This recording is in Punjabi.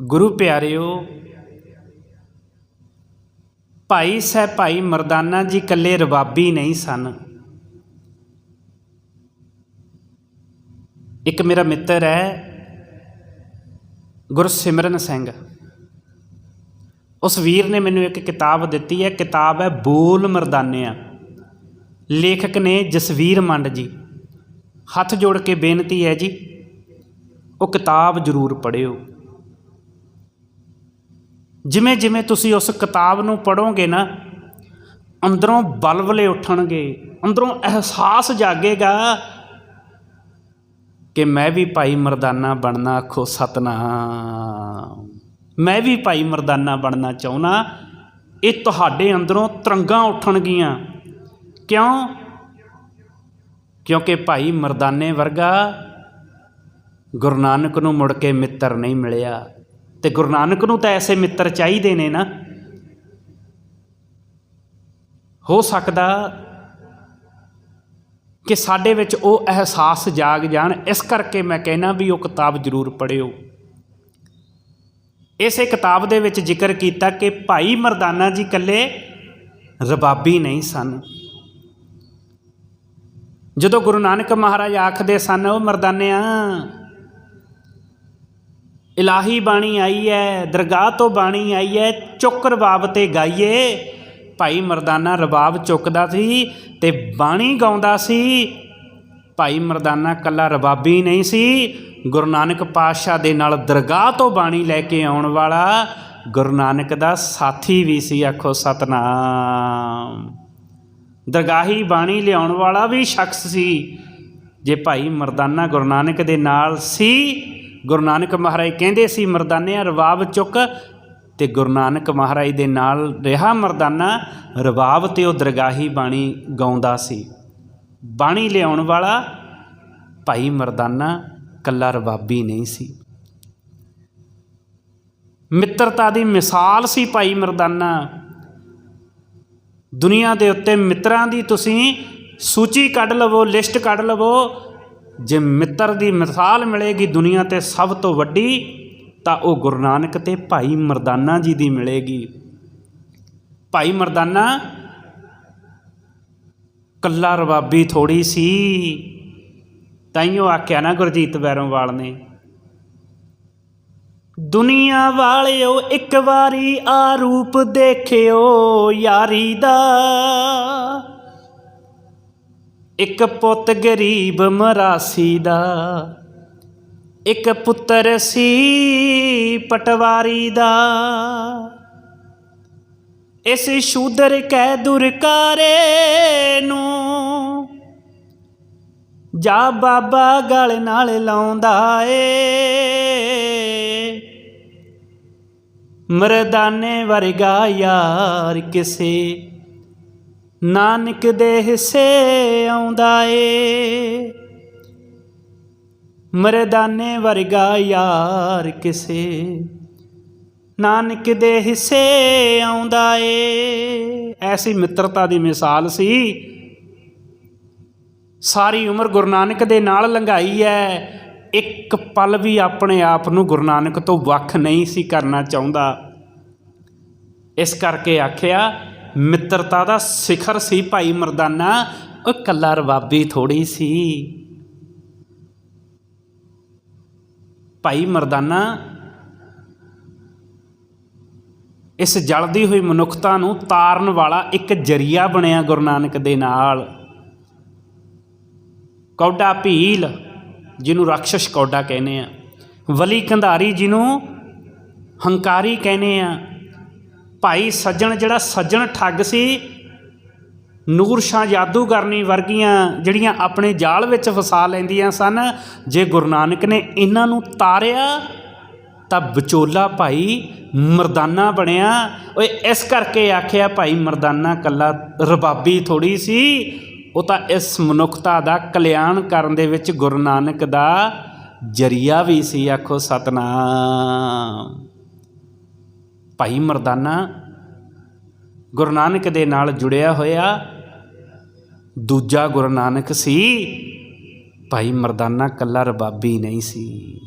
ਗੁਰੂ ਪਿਆਰਿਓ, ਭਾਈ ਸਾਹਿਬ ਭਾਈ ਮਰਦਾਨਾ ਜੀ ਇਕੱਲੇ ਰਬਾਬੀ ਨਹੀਂ ਸਨ। ਇੱਕ ਮੇਰਾ ਮਿੱਤਰ ਹੈ, ਗੁਰਸਿਮਰਨ ਸਿੰਘ। ਉਸ ਵੀਰ ਨੇ ਮੈਨੂੰ ਇੱਕ ਕਿਤਾਬ ਦਿੱਤੀ ਹੈ, ਕਿਤਾਬ ਹੈ ਬੋਲ ਮਰਦਾਨਿਆਂ। ਲੇਖਕ ਨੇ ਜਸਵੀਰ ਮੰਡ ਜੀ, ਹੱਥ ਜੋੜ ਕੇ ਬੇਨਤੀ ਹੈ ਜੀ, ਉਹ ਕਿਤਾਬ ਜ਼ਰੂਰ ਪੜ੍ਹਿਓ। ਜਿਵੇਂ ਜਿਵੇਂ ਤੁਸੀਂ ਉਸ ਕਿਤਾਬ ਨੂੰ ਪੜੋਗੇ ਨਾ, ਅੰਦਰੋਂ ਬਲਬਲੇ ਉੱਠਣਗੇ, ਅੰਦਰੋਂ ਅਹਿਸਾਸ ਜਾਗੇਗਾ ਕਿ ਮੈਂ ਵੀ ਭਾਈ ਮਰਦਾਨਾ ਬਣਨਾ ਆਖੋ ਸਤਨਾਮ। ਮੈਂ ਵੀ ਭਾਈ ਮਰਦਾਨਾ ਬਣਨਾ ਚਾਹੁੰਦਾ ਇਹ ਤੁਹਾਡੇ ਅੰਦਰੋਂ ਤਰੰਗਾਂ ਉੱਠਣਗੀਆਂ। ਕਿਉਂ? ਕਿਉਂਕਿ ਭਾਈ ਮਰਦਾਨੇ ਵਰਗਾ ਗੁਰੂ ਨਾਨਕ ਨੂੰ ਮੁੜ ਕੇ ਮਿੱਤਰ ਨਹੀਂ ਮਿਲਿਆ। ਤੇ ਗੁਰੂ ਨਾਨਕ ਨੂੰ ਤਾਂ ਐਸੇ ਮਿੱਤਰ ਚਾਹੀਦੇ ਨੇ ਨਾ। ਹੋ ਸਕਦਾ ਕਿ ਸਾਡੇ ਵਿੱਚ ਉਹ ਅਹਿਸਾਸ ਜਾਗ ਜਾਣ। ਇਸ ਕਰਕੇ ਮੈਂ ਕਹਿਣਾ ਵੀ ਉਹ ਕਿਤਾਬ ਜ਼ਰੂਰ ਪੜ੍ਹਿਓ। ਇਸੇ ਕਿਤਾਬ ਦੇ ਵਿੱਚ ਜ਼ਿਕਰ ਕੀਤਾ ਕਿ ਭਾਈ ਮਰਦਾਨਾ ਜੀ ਇਕੱਲੇ ਰਬਾਬੀ ਨਹੀਂ ਸਨ। ਜਦੋਂ ਗੁਰੂ ਨਾਨਕ ਮਹਾਰਾਜ ਆਖਦੇ ਸਨ, ਉਹ ਮਰਦਾਨਿਆਂ ਇਲਾਹੀ ਬਾਣੀ ਆਈ ਹੈ ਦਰਗਾਹ ਤੋਂ ਬਾਣੀ ਆਈ ਹੈ ਚੁੱਕ ਰਬਾਬ ਤੇ ਗਾਈਏ। ਭਾਈ ਮਰਦਾਨਾ ਰਬਾਬ ਚੁੱਕਦਾ ਸੀ ਤੇ ਬਾਣੀ ਗਾਉਂਦਾ ਸੀ। ਭਾਈ ਮਰਦਾਨਾ ਕੱਲਾ ਰਬਾਬੀ ਨਹੀਂ ਸੀ। ਗੁਰੂ ਨਾਨਕ ਪਾਤਸ਼ਾਹ ਦੇ ਨਾਲ ਦਰਗਾਹ ਤੋਂ ਬਾਣੀ ਲੈ ਕੇ ਆਉਣ ਵਾਲਾ ਗੁਰੂ ਨਾਨਕ ਦਾ ਸਾਥੀ ਵੀ ਸੀ, ਆਖੋ ਸਤਨਾਮ। ਦਰਗਾਹੀ ਬਾਣੀ ਲਿਆਉਣ ਵਾਲਾ ਵੀ ਸ਼ਖਸ ਸੀ। ਜੇ ਭਾਈ ਮਰਦਾਨਾ ਗੁਰੂ ਨਾਨਕ ਦੇ ਨਾਲ ਸੀ ਗੁਰੂ ਨਾਨਕ ਮਹਾਰਾਜ ਕਹਿੰਦੇ ਸੀ, ਮਰਦਾਨਿਆਂ ਰਬਾਬ ਚੁੱਕ ਤੇ ਗੁਰੂ ਨਾਨਕ ਮਹਾਰਾਜ ਦੇ ਨਾਲ ਰਿਹਾ ਮਰਦਾਨਾ ਰਬਾਬ ਤੇ ਉਹ ਦਰਗਾਹੀ ਬਾਣੀ ਗਾਉਂਦਾ ਸੀ। ਬਾਣੀ ਲਿਆਉਣ ਵਾਲਾ ਭਾਈ ਮਰਦਾਨਾ ਕੱਲਾ ਰਬਾਬੀ ਨਹੀਂ ਸੀ। ਮਿੱਤਰਤਾ ਦੀ ਮਿਸਾਲ ਸੀ ਭਾਈ ਮਰਦਾਨਾ। ਦੁਨੀਆ ਦੇ ਉੱਤੇ ਮਿੱਤਰਾਂ ਦੀ ਤੁਸੀਂ ਸੂਚੀ ਕੱਢ ਲਵੋ, ਲਿਸਟ ਕੱਢ ਲਵੋ ਜੇ ਮਿੱਤਰ ਦੀ ਮਿਸਾਲ ਮਿਲੇਗੀ ਦੁਨੀਆ ਤੇ ਸਭ ਤੋਂ ਵੱਡੀ, ਤਾਂ ਉਹ ਗੁਰੂ ਨਾਨਕ ਤੇ ਭਾਈ ਮਰਦਾਨਾ ਜੀ ਦੀ ਮਿਲੇਗੀ। ਭਾਈ ਮਰਦਾਨਾ, ਕੱਲਾ ਰਬਾਬੀ ਥੋੜੀ ਸੀ। ਤਾਈਓ ਆਖਿਆ ਨਾ ਗੁਰਜੀਤ ਬੈਰੋਂਵਾਲ ਨੇ। ਦੁਨੀਆ ਵਾਲਿਓ, ਇੱਕ ਵਾਰੀ ਆ ਰੂਪ ਦੇਖਿਓ ਯਾਰੀ ਦਾ। ਇੱਕ ਪੁੱਤ ਗਰੀਬ ਮਰਾਸੀ ਦਾ, ਇੱਕ ਪੁੱਤਰ ਸੀ ਪਟਵਾਰੀ ਦਾ। ਇਸ ਸ਼ੂਦਰ ਕਹਿ ਦੁਰਕਾਰੇ ਨੂੰ, ਜਾ ਬਾਬਾ ਗਲ ਨਾਲ ਲਾਉਂਦਾ ਏ। ਮਰਦਾਨੇ ਵਰਗਾ ਯਾਰ ਕਿਸੇ ਨਾਨਕ ਦੇ ਹਿੱਸੇ ਆਉਂਦਾ ਏ। ਮਰਦਾਨੇ ਵਰਗਾ ਯਾਰ ਕਿਸੇ। ਨਾਨਕ ਦੇ ਹਿੱਸੇ ਆਉਂਦਾ ਏ। ਐਸੀ ਮਿੱਤਰਤਾ ਦੀ ਮਿਸਾਲ ਸੀ। ਸਾਰੀ ਉਮਰ ਗੁਰੂ ਨਾਨਕ ਦੇ ਨਾਲ ਲੰਘਾਈ ਹੈ ਇੱਕ ਪਲ ਵੀ ਆਪਣੇ ਆਪ ਨੂੰ ਗੁਰੂ ਨਾਨਕ ਤੋਂ ਵੱਖ ਨਹੀਂ ਸੀ ਕਰਨਾ ਚਾਹੁੰਦਾ। ਇਸ ਕਰਕੇ ਆਖਿਆ ਮਿੱਤਰਤਾ ਦਾ ਸਿਖਰ ਸੀ ਭਾਈ ਮਰਦਾਨਾ, ਉਹ ਕੱਲਾ ਰਬਾਬੀ ਥੋੜੀ ਸੀ। ਭਾਈ ਮਰਦਾਨਾ, ਇਸ ਜਲਦੀ ਹੋਈ ਮਨੁੱਖਤਾ ਨੂੰ ਤਾਰਨ ਵਾਲਾ ਇੱਕ ਜਰੀਆ ਬਣਿਆ ਗੁਰੂ ਨਾਨਕ ਦੇ ਨਾਲ। ਕੌਡਾ ਭੀਲ, ਜਿਹਨੂੰ ਰਾਖਸ਼ ਕੌਡਾ ਕਹਿੰਦੇ ਆ। ਵਲੀ ਕੰਧਾਰੀ ਜਿਹਨੂੰ ਹੰਕਾਰੀ ਕਹਿੰਦੇ ਆ। ਭਾਈ ਸੱਜਣ ਜਿਹੜਾ ਸੱਜਣ ਠੱਗ ਸੀ, ਨੂਰ ਸ਼ਾਹ ਜਾਦੂਗਰਨੀ ਵਰਗੀਆਂ ਜਿਹੜੀਆਂ ਆਪਣੇ ਜਾਲ ਵਿੱਚ ਫਸਾ ਲੈਂਦੀਆਂ ਸਨ, ਜੇ ਗੁਰੂ ਨਾਨਕ ਨੇ ਇਹਨਾਂ ਨੂੰ ਤਾਰਿਆ, ਤਾਂ ਵਿਚੋਲਾ ਭਾਈ ਮਰਦਾਨਾ ਬਣਿਆ। ਓਏ, ਇਸ ਕਰਕੇ ਆਖਿਆ ਭਾਈ ਮਰਦਾਨਾ ਕੱਲਾ ਰਬਾਬੀ ਥੋੜੀ ਸੀ, ਉਹ ਤਾਂ ਇਸ ਮਨੁੱਖਤਾ ਦਾ ਕਲਿਆਣ ਕਰਨ ਦੇ ਵਿੱਚ ਗੁਰੂ ਨਾਨਕ ਦਾ ਜਰੀਆ ਵੀ ਸੀ, ਆਖੋ ਸਤਨਾਮ। ਭਾਈ ਮਰਦਾਨਾ ਗੁਰੂ ਨਾਨਕ ਦੇ ਨਾਲ ਜੁੜਿਆ ਹੋਇਆ ਦੂਜਾ ਗੁਰੂ ਨਾਨਕ ਸੀ, ਭਾਈ ਮਰਦਾਨਾ ਕੱਲਾ ਰਬਾਬੀ ਨਹੀਂ ਸੀ।